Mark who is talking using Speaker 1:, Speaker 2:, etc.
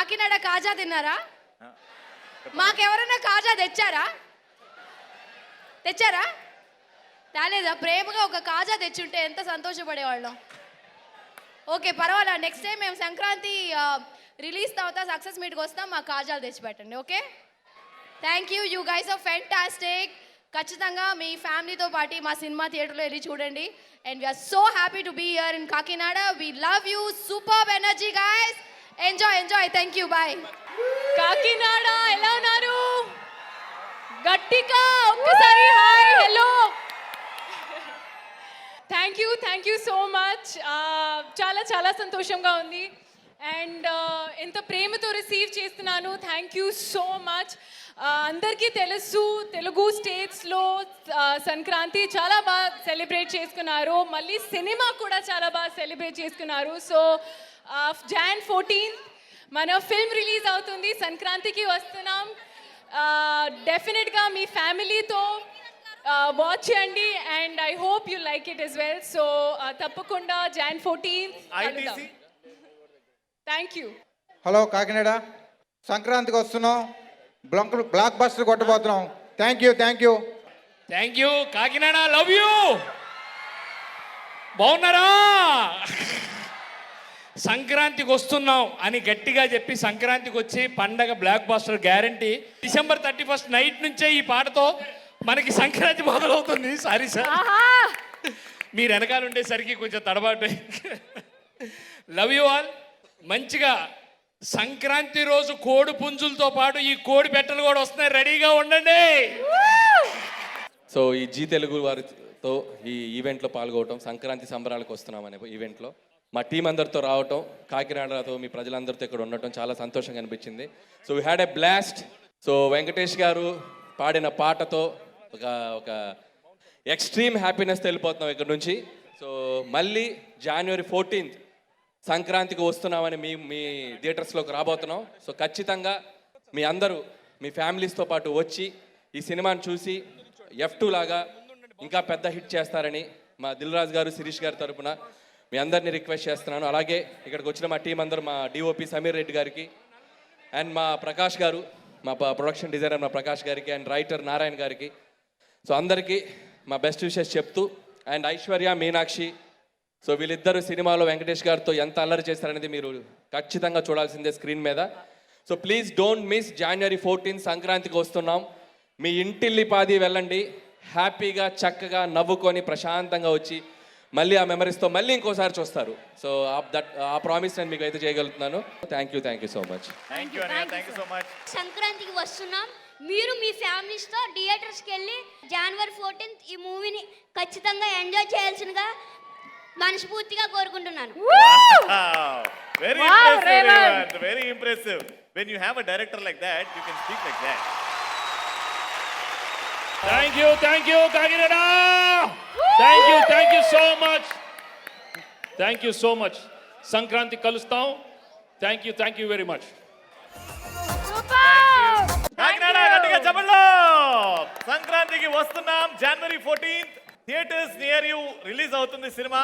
Speaker 1: కాకినాడ కాజా తిన్నారా? మాకెవరైనా కాజా తెచ్చారా? తెచ్చారా? తేలేదా ప్రేమగా ఒక కాజా తెచ్చుంటే ఎంత సంతోషపడేవాళ్ళం. ఓకే పర్వాలా? నెక్స్ట్ టైం మేము సంక్రాంతి రిలీజ్ తర్వాత సక్సెస్ మీట్కి వస్తాం మా కాజాలు తెచ్చి పెట్టండి okay? Thank you you guys of fantastic ఖచ్చితంగా మీ ఫ్యామిలీతో పాటు మా సినిమా థియేటర్లో వెళ్ళి చూడండి. And we're so happy to be here in Kakinada. We love you super energy guys enjoy enjoy thank you bye
Speaker 2: Kakinada ఎలా ఉన్నారు? గట్టిగా ఒక్కసారి hi hello thank you thank you so much చాలా చాలా సంతోషంగా ఉంది. అండ్ ఎంత ప్రేమతో రిసీవ్ చేస్తున్నాను. థ్యాంక్ యూ సో మచ్ అందరికీ తెలుసు తెలుగు స్టేట్స్లో సంక్రాంతి చాలా బాగా సెలబ్రేట్ చేసుకున్నారు. మళ్ళీ సినిమా కూడా చాలా బాగా సెలబ్రేట్ చేసుకున్నారు. సో జాన్ ఫోర్టీన్ మన ఫిల్మ్ రిలీజ్ అవుతుంది సంక్రాంతికి వస్తున్నాం. డెఫినెట్గా మీ ఫ్యామిలీతో వాచ్ చేయండి and I hope you like it is well so తప్పకుండా Jan fourteen thank you
Speaker 3: hello Kakinada. సంక్రాంతికి వస్తున్నాం. Block block buster కొట్టబోతున్నాం. Thank you thank you
Speaker 4: thank you Kakinada love you బాగున్నారా? సంక్రాంతికి వస్తున్నాం అని గట్టిగా చెప్పి సంక్రాంతికి వచ్చి పండగ block buster guarantee. December thirty first night నుంచే ఈ పాటతో మనకి సంక్రాంతి మొదలవుతుంది. సారీ సార్ మీరు వెనకాల ఉండేసరికి కొంచెం తడబాటు లవ్ యూ ఆల్ మంచిగా సంక్రాంతి రోజు కోడి పుంజులతో పాటు ఈ కోడి పెట్టలు కూడా వస్తున్నాయి. రెడీగా ఉండండి.
Speaker 5: సో ఈ జీ తెలుగు వారితో ఈ ఈవెంట్లో పాల్గొవటం సంక్రాంతి సంబరాలకు వస్తున్నాం అనే ఈవెంట్లో మా టీం అందరితో రావటం కాకినాడతో మీ ప్రజలందరితో ఇక్కడ ఉండటం చాలా సంతోషంగా అనిపించింది. So we had a blast so Venkatesh garu పాడిన పాటతో ఒక ఒక ఎక్స్ట్రీమ్ హ్యాపీనెస్ వెళ్ళిపోతున్నాం ఇక్కడ నుంచి. సో మళ్ళీ జనవరి ఫోర్టీన్త్ సంక్రాంతికి వస్తున్నామని మీ మీ థియేటర్స్లోకి రాబోతున్నాం. సో ఖచ్చితంగా మీ అందరూ మీ ఫ్యామిలీస్తో పాటు వచ్చి ఈ సినిమాని చూసి ఎఫ్ టూ లాగా ఇంకా పెద్ద హిట్ చేస్తారని మా దిల్ రాజు గారు శిరీష్ గారి తరపున మీ అందరినీ రిక్వెస్ట్ చేస్తున్నాను. అలాగే ఇక్కడికి వచ్చిన మా టీం అందరూ మా డిఓపి సమీర్ రెడ్డి గారికి అండ్ మా ప్రకాష్ గారు మా ప్రొడక్షన్ డిజైనర్ మా ప్రకాష్ గారికి అండ్ రైటర్ నారాయణ గారికి. సో అందరికీ మా బెస్ట్ విషెస్ చెప్తూ అండ్ ఐశ్వర్య మీనాక్షి సో వీళ్ళిద్దరు సినిమాలో వెంకటేష్ గారితో ఎంత అల్లరి చేస్తారనేది మీరు ఖచ్చితంగా చూడాల్సిందే స్క్రీన్ మీద. So please don't miss January fourteen సంక్రాంతికి వస్తున్నాం. మీ ఇంటిల్లి పాది వెళ్ళండి. హ్యాపీగా చక్కగా నవ్వుకొని ప్రశాంతంగా వచ్చి మళ్ళీ ఆ మెమరీస్తో మళ్ళీ ఇంకోసారి చూస్తారు. సో దట్ ఆ ప్రామిస్ నేను మీకు అయితే చేయగలుగుతున్నాను. Thank you thank you so much
Speaker 4: thank you అన్నయ్య థ్యాంక్ యూ సో మచ్
Speaker 6: సంక్రాంతికి వస్తున్నాం. మీరు మీ ఫ్యామిలీస్తో థియేటర్స్కి వెళ్ళి జనవరి ఫోర్టీన్త్ ఈ మూవీని ఖచ్చితంగా ఎంజాయ్ చేయాల్సిందిగా మనస్ఫూర్తిగా కోరుకుంటున్నాను.
Speaker 2: Raymond.
Speaker 7: Raymond. Very impressive. When you have a director like that, you can speak like that.
Speaker 4: Thank you thank you Kakinada thank you thank you so much thank you so much Sankranti కలుస్తాం thank you thank you very much
Speaker 7: సంక్రాంతికి వస్తున్నాం. January fourteenth theatres near you release అవుతుంది cinema.